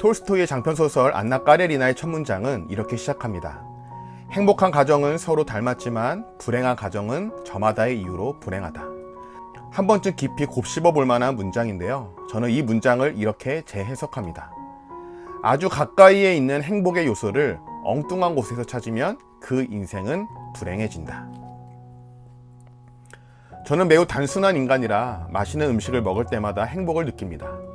톨스토이의 장편 소설 안나 까레리나의 첫 문장은 이렇게 시작합니다. 행복한 가정은 서로 닮았지만 불행한 가정은 저마다의 이유로 불행하다. 한 번쯤 깊이 곱씹어 볼 만한 문장인데요. 저는 이 문장을 이렇게 재해석합니다. 아주 가까이에 있는 행복의 요소를 엉뚱한 곳에서 찾으면 그 인생은 불행해진다. 저는 매우 단순한 인간이라 맛있는 음식을 먹을 때마다 행복을 느낍니다.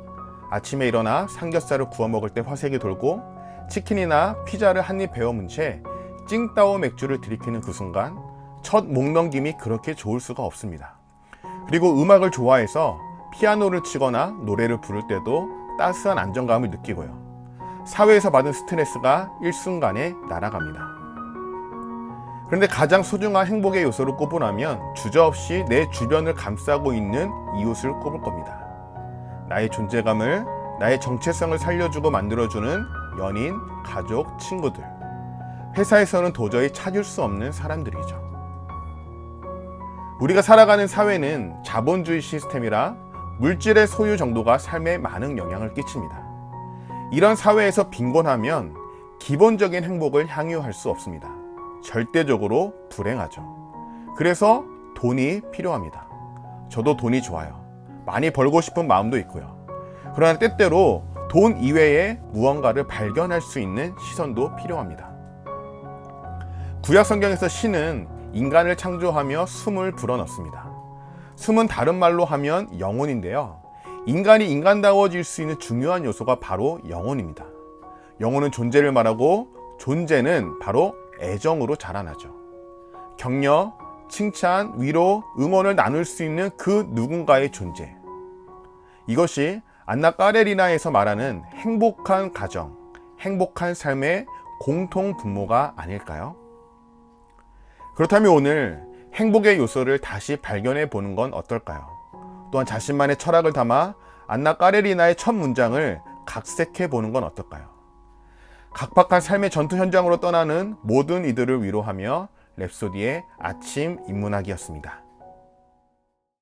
아침에 일어나 삼겹살을 구워 먹을 때 화색이 돌고 치킨이나 피자를 한입 베어 문 채 찡따오 맥주를 들이키는 그 순간 첫 목 넘김이 그렇게 좋을 수가 없습니다. 그리고 음악을 좋아해서 피아노를 치거나 노래를 부를 때도 따스한 안정감을 느끼고요. 사회에서 받은 스트레스가 일순간에 날아갑니다. 그런데 가장 소중한 행복의 요소를 꼽으라면 주저없이 내 주변을 감싸고 있는 이웃을 꼽을 겁니다. 나의 존재감을, 나의 정체성을 살려주고 만들어주는 연인, 가족, 친구들. 회사에서는 도저히 찾을 수 없는 사람들이죠. 우리가 살아가는 사회는 자본주의 시스템이라 물질의 소유 정도가 삶에 많은 영향을 끼칩니다. 이런 사회에서 빈곤하면 기본적인 행복을 향유할 수 없습니다. 절대적으로 불행하죠. 그래서 돈이 필요합니다. 저도 돈이 좋아요. 많이 벌고 싶은 마음도 있고요. 그러나 때때로 돈 이외에 무언가를 발견할 수 있는 시선도 필요합니다. 구약 성경에서 신은 인간을 창조하며 숨을 불어넣습니다. 숨은 다른 말로 하면 영혼인데요. 인간이 인간다워질 수 있는 중요한 요소가 바로 영혼입니다. 영혼은 존재를 말하고 존재는 바로 애정으로 자라나죠. 격려, 칭찬, 위로, 응원을 나눌 수 있는 그 누군가의 존재. 이것이 안나 까레리나에서 말하는 행복한 가정, 행복한 삶의 공통 분모가 아닐까요? 그렇다면 오늘 행복의 요소를 다시 발견해 보는 건 어떨까요? 또한 자신만의 철학을 담아 안나 까레리나의 첫 문장을 각색해 보는 건 어떨까요? 각박한 삶의 전투 현장으로 떠나는 모든 이들을 위로하며 랩소디의 아침 인문학이었습니다.